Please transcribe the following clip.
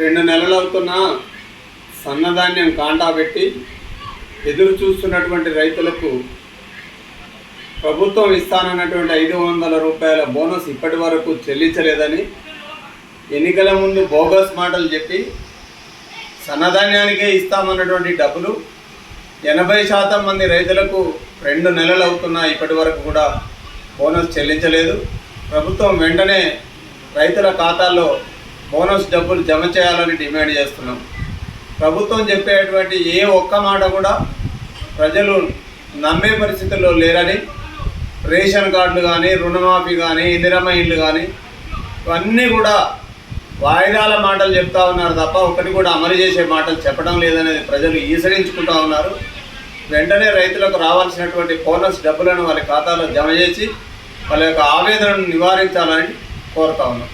రెండు నెలలు అవుతున్న సన్నధాన్యం కాంటా పెట్టి ఎదురు చూస్తున్నటువంటి రైతులకు ప్రభుత్వం ఇస్తానన్నటువంటి ఐదు వందల రూపాయల బోనస్ ఇప్పటి వరకు చెల్లించలేదని ఎన్నికల ముందు బోగస్ మాటలు చెప్పి సన్నధాన్యానికే ఇస్తామన్నటువంటి డబ్బులు ఎనభై శాతం మంది రైతులకు రెండు నెలలు అవుతున్నా ఇప్పటి వరకు కూడా బోనస్ చెల్లించలేదు. ప్రభుత్వం వెంటనే రైతుల ఖాతాల్లో బోనస్ డబ్బులు జమ చేయాలని డిమాండ్ చేస్తున్నాం. ప్రభుత్వం చెప్పేటువంటి ఏ ఒక్క మాట కూడా ప్రజలు నమ్మే పరిస్థితుల్లో లేరని రేషన్ కార్డులు కానీ రుణమాఫీ కానీ ఇందిరమ్మ ఇళ్ళు కానీ ఇవన్నీ కూడా వాయిదాల మాటలు చెప్తా ఉన్నారు తప్ప ఒకటి కూడా అమలు చేసే మాటలు చెప్పడం లేదనేది ప్రజలు ఈసరించుకుంటా ఉన్నారు. వెంటనే రైతులకు రావాల్సినటువంటి బోనస్ డబ్బులను వారి ఖాతాలో జమ చేసి వాళ్ళ యొక్క ఆవేదనను నివారించాలని కోరుతా ఉన్నాం.